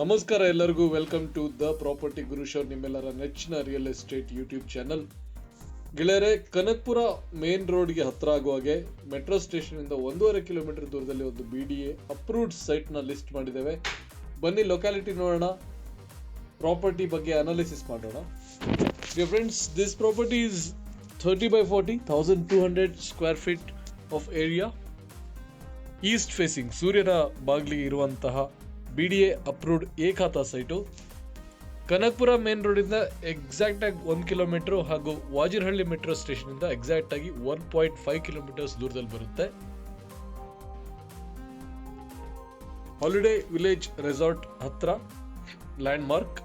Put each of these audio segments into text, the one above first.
ನಮಸ್ಕಾರ ಎಲ್ಲರಿಗೂ. Welcome to the property guru show ನಿಮ್ಮೆಲ್ಲರ ನೆಚ್ಚಿನ ರಿಯಲ್ ಎಸ್ಟೇಟ್ ಯೂಟ್ಯೂಬ್ ಚಾನಲ್ ಗೆಳೆಯರೆ, ಕನಕ್ಪುರ ಮೇನ್ ರೋಡ್ಗೆ ಹತ್ರ ಆಗುವಾಗೆ ಮೆಟ್ರೋ ಸ್ಟೇಷನ್ ಇಂದ ಒಂದೂವರೆ ಕಿಲೋಮೀಟರ್ ದೂರದಲ್ಲಿ ಒಂದು ಬಿ ಡಿ ಎ ಅಪ್ರೂವ್ಡ್ ಸೈಟ್ನ ಲಿಸ್ಟ್ ಮಾಡಿದ್ದೇವೆ. ಬನ್ನಿ ಲೊಕ್ಯಾಲಿಟಿ ನೋಡೋಣ. ಪ್ರಾಪರ್ಟಿ ಬಗ್ಗೆ ಅನಾಲಿಸಿಸ್ ಮಾಡೋಣ. Friends this property is thirty by forty thousand two hundred square feet of area east facing ಸೂರ್ಯನ ಬಾಗಿಲಿಗೆ ಇರುವಂತಹ ಬಿ ಡಿ ಎ ಅಪ್ರೂವ್ಡ್ ಏಕಾತ ಸೈಟು. ಕನಕಪುರ ಮೇನ್ ರೋಡಿಂದ ಎಕ್ಸಾಕ್ಟ್ ಆಗಿ ಒಂದು ಕಿಲೋಮೀಟರ್ ಹಾಗೂ ವಾಜಿರಹಳ್ಳಿ ಮೆಟ್ರೋ ಸ್ಟೇಷನ್ ಇಂದ ಎಕ್ಸಾಕ್ಟ್ ಆಗಿ ಒನ್ ಪಾಯಿಂಟ್ ಫೈವ್ ಕಿಲೋಮೀಟರ್ಸ್ ದೂರದಲ್ಲಿ ಬರುತ್ತೆ. ಹಾಲಿಡೇ ವಿಲೇಜ್ ರೆಸಾರ್ಟ್ ಹತ್ರ ಲ್ಯಾಂಡ್ ಮಾರ್ಕ್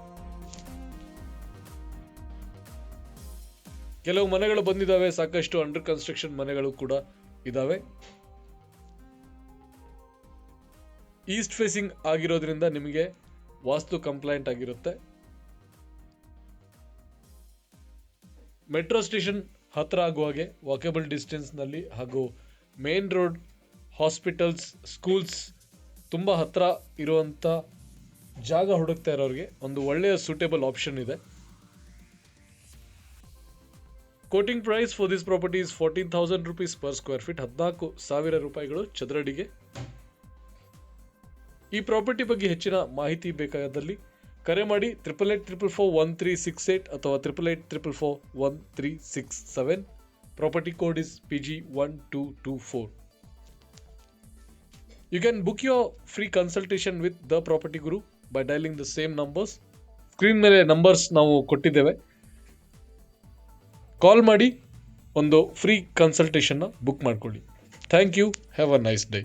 ಕೆಲವು ಮನೆಗಳು ಬಂದಿದ್ದಾವೆ, ಸಾಕಷ್ಟು ಅಂಡರ್ ಕನ್ಸ್ಟ್ರಕ್ಷನ್ ಮನೆಗಳು ಕೂಡ ಇದಾವೆ ಈಸ್ಟ್ ಫೇಸಿಂಗ್ ಆಗಿರೋದ್ರಿಂದ ನಿಮಗೆ ವಾಸ್ತು ಕಂಪ್ಲೈಂಟ್ ಆಗಿರುತ್ತೆ. ಮೆಟ್ರೋ ಸ್ಟೇಷನ್ ಹತ್ತಿರ ಆಗುವ ಹಾಗೆ ವಾಕೇಬಲ್ ಡಿಸ್ಟೆನ್ಸ್ನಲ್ಲಿ ಹಾಗೂ ಮೇನ್ ರೋಡ್ ಹಾಸ್ಪಿಟಲ್ಸ್, ಸ್ಕೂಲ್ಸ್ ತುಂಬ ಹತ್ತಿರ ಇರುವಂಥ ಜಾಗ ಹುಡುಕ್ತಾ ಇರೋರಿಗೆ ಒಂದು ಒಳ್ಳೆಯ ಸೂಟೇಬಲ್ ಆಪ್ಷನ್ ಇದೆ. Quoting price for this property is fourteen thousand rupees per square feet ಹದಿನಾಲ್ಕು ಸಾವಿರ ರೂಪಾಯಿಗಳು ಚದರಡಿಗೆ ಈ ಪ್ರಾಪರ್ಟಿ ಬಗ್ಗೆ ಹೆಚ್ಚಿನ ಮಾಹಿತಿ ಬೇಕಾದಲ್ಲಿ ಕರೆ ಮಾಡಿ triple eight triple four one three six eight ಅಥವಾ triple eight triple four one three six seven property code is P G one two two four you can book your free consultation with the property guru by dialling the same numbers screen ಮೇಲೆ numbers ನಾವು ಕೊಟ್ಟಿದ್ದೇವೆ. Call ಮಾಡಿ ಒಂದು free ಕನ್ಸಲ್ಟೇಷನ್ನ book ಮಾಡ್ಕೊಳ್ಳಿ. Thank you have a nice day